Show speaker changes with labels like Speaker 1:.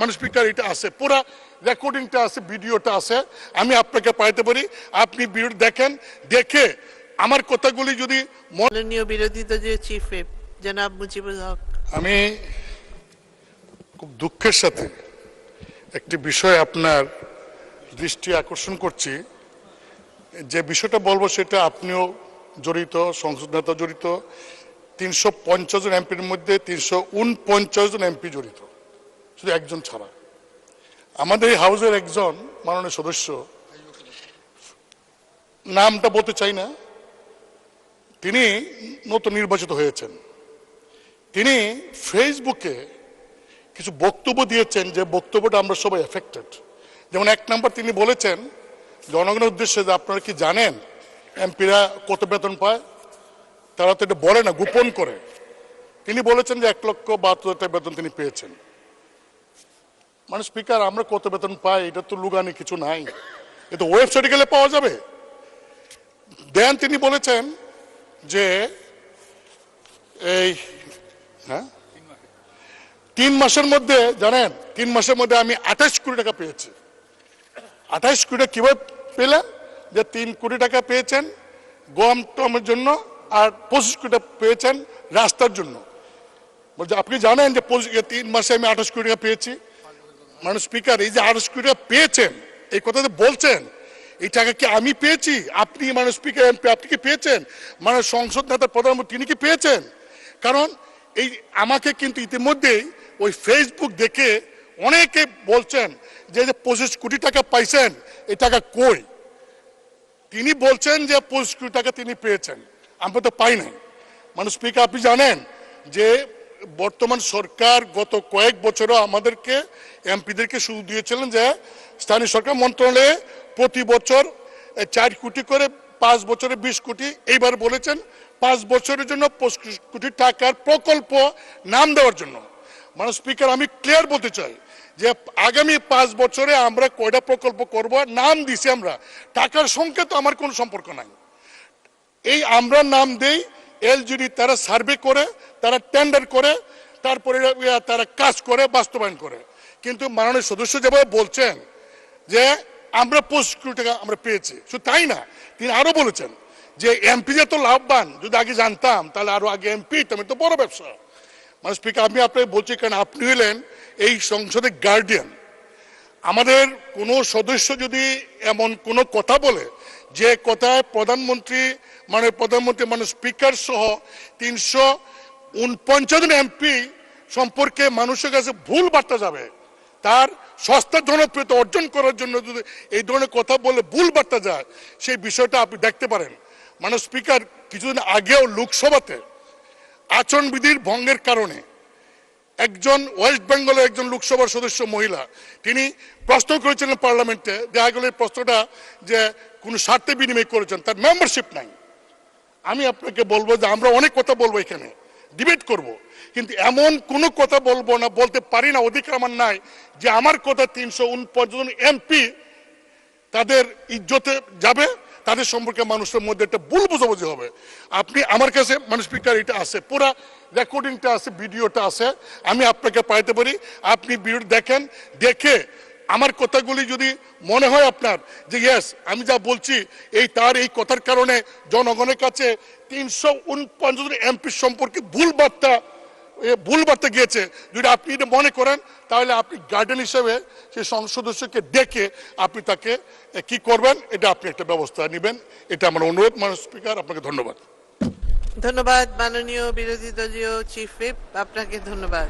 Speaker 1: মানে স্পিকার এটা আছে। পুরা রেকর্ডিংটা আছে ভিডিওটা আছে। আমি আপনাকে পাইতে পারি। আপনি ভিডিও দেখেন দেখে আমার কথাগুলি যদি মনে
Speaker 2: মাননীয় বিরোধী দলীয় চিফ জনাব মুজিবুল হক।
Speaker 1: আমি খুব দুঃখের সাথে একটি বিষয় আপনার দৃষ্টি আকর্ষণ করছি। যে বিষয়টা বলব সেটা আপনিও জড়িত সংসদ নেতা জড়িত তিনশো পঞ্চাশ জন এমপির মধ্যে তিনশো উনপঞ্চাশ জন এমপি জড়িত। শুধু একজন ছাড়া। আমাদের হাউসের একজন মাননীয় সদস্য, নামটা বলতে চাই না, তিনি নতুন নির্বাচিত হয়েছেন। তিনি ফেসবুকে কিছু বক্তব্য দিয়েছেন, যে বক্তব্যটা আমরা সবাই এফেক্টেড যেমন এক নম্বর তিনি বলেছেন, জনগণের উদ্দেশ্যে যে আপনারা কি জানেন, এমপিরা কত বেতন পায়? তারা তো এটা বলে না, গোপন করে। তিনি বলেছেন যে এক লক্ষ বাহাত্তর বেতন তিনি পেয়েছেন। মানে স্পিকার আমরা কত বেতন পাই, এটা তো লুগানি কিছু নাই। এটা ওয়েবসাইটে গেলে পাওয়া যাবে। দেন তিনি বলেছেন যে, এই হ্যাঁ? তিন মাসের মধ্যে, জানেন, তিন মাসের মধ্যে আমি আঠাশ কোটি টাকা পেয়েছি। আঠাশ কোটি টাকা কীভাবে পেলেন? যে তিন কোটি টাকা পেয়েছেন গম টমের জন্য আর পঁচিশ কোটি টাকা পেয়েছেন রাস্তার জন্য। বলছে, আপনি জানেন যে তিন মাসে আমি আঠাশ কোটি টাকা পেয়েছি। মানে স্পিকার এই যে টাকা পেয়েছেন, এই কথা যে বলছেন এই টাকা কি আমি পেয়েছি? আপনি মানে স্পিকার এমপি আপনি কি পেয়েছেন? মানে সংসদ নেতা, প্রধানমন্ত্রী, তিনি কি পেয়েছেন? কারণ এই আমাকে কিন্তু ইতিমধ্যেই ওই ফেসবুক দেখে অনেকে বলছেন যে যে পঁচিশ কোটি টাকা পাইছেন, এই টাকা কই? তিনি বলছেন যে, পঁচিশ কোটি টাকা তিনি পেয়েছেন। আমরা তো পাই নাই। মানে স্পিকার আপনি জানেন যে বর্তমান সরকার গত কয়েক বছরও আমাদেরকে, এমপিদেরকে সুযোগ দিয়েছিলেন যে স্থানীয় সরকার মন্ত্রণালয়ে প্রতি বছর চার কোটি করে পাঁচ বছরে বিশ কোটি এইবার বলেছেন, পাঁচ বছরের জন্য পঁচিশ কোটি টাকার প্রকল্প নাম দেওয়ার জন্য। মানে স্পিকার, আমি ক্লিয়ার বলতে চাই যে আগামী পাঁচ বছরে আমরা কয়টা প্রকল্প করব, নাম দিছি আমরা। টাকার সঙ্গে তো আমার কোনো সম্পর্ক নাই। এই আমরা নাম দেই এলজিডি তারা সার্ভে করে, তারা টেন্ডার করে, তারপরে তারা কাজ করে, বাস্তবায়ন করে। কিন্তু মাননীয় সদস্য যেভাবে বলছেন যে আমরা পঁচিশ কোটি টাকা আমরা পেয়েছি, শুধু তাই না, তিনি আরও বলেছেন যে এমপি যে তো লাভবান, যদি আগে জানতাম, তাহলে আরও আগে এমপি আমি তো বড় ব্যবসা। মানে স্পিকার আমি আপনাকে বলছি, কারণ আপনি হলেন এই সংসদের গার্ডিয়ান আমাদের কোনো সদস্য যদি এমন কোনো কথা বলে, যে কথায় প্রধানমন্ত্রী মানে প্রধানমন্ত্রী মানে স্পিকার সহ তিনশো উনপঞ্চাশ জন এমপি সম্পর্কে মানুষের কাছে ভুল বার্তা যাবে। তার সস্তা জনপ্রিয়তা অর্জন করার জন্য যদি এই ধরনের কথা বলে ভুল বার্তা যায়, সেই বিষয়টা আপনি দেখতে পারেন। মানে স্পিকার কিছুদিন আগেও লোকসভাতে আচরণবিধির ভঙ্গের কারণে একজন ওয়েস্ট বেঙ্গলের একজন লোকসভার সদস্য মহিলা, তিনি প্রশ্ন করেছিলেন পার্লামেন্টে দেখা গেল প্রশ্নটা যে কোনো স্বার্থে বিনিময় করেছেন, তার মেম্বারশিপ নাই। আমি আপনাকে বলব যে আমরা অনেক কথা বলব এখানে, ডিবেট করব, কিন্তু এমন কোনো কথা বলব না, বলতে পারি না, অধিকার আমার নাই যে আমার কথা তিনশো উনপঞ্চাশ এমপি তাদের ইজ্জতে যাবে তাদের সম্পর্কে মানুষের মধ্যে একটা ভুল বোঝাবুঝি হবে। আপনি আমার কাছে মানে স্পিকার এটা আছে, পুরা রেকর্ডিংটা আছে ভিডিওটা আছে, আমি আপনাকে পাইতে পারি। আপনি ভিডিও দেখেন, দেখে আমার কথাগুলি যদি মনে হয় আপনার যে ইয়েস আমি যা বলছি, এই তার এই কথার কারণে জনগণের কাছে তিনশো উনপঞ্চাশ এমপি সম্পর্কে ভুল বার্তা ভুল বার্তা গিয়েছে। যদি আপনি এটা মনে করেন, তাহলে আপনি গার্ডেন হিসেবে সেই সংসদকে ডেকে আপনি তাকে কি করবেন, এটা আপনি একটা ব্যবস্থা নেবেন। এটা আমার অনুরোধ, মাননীয় স্পিকার, আপনাকে ধন্যবাদ।
Speaker 2: ধন্যবাদ, মাননীয় বিরোধী দলীয় চিফ হুইপ আপনাকে ধন্যবাদ।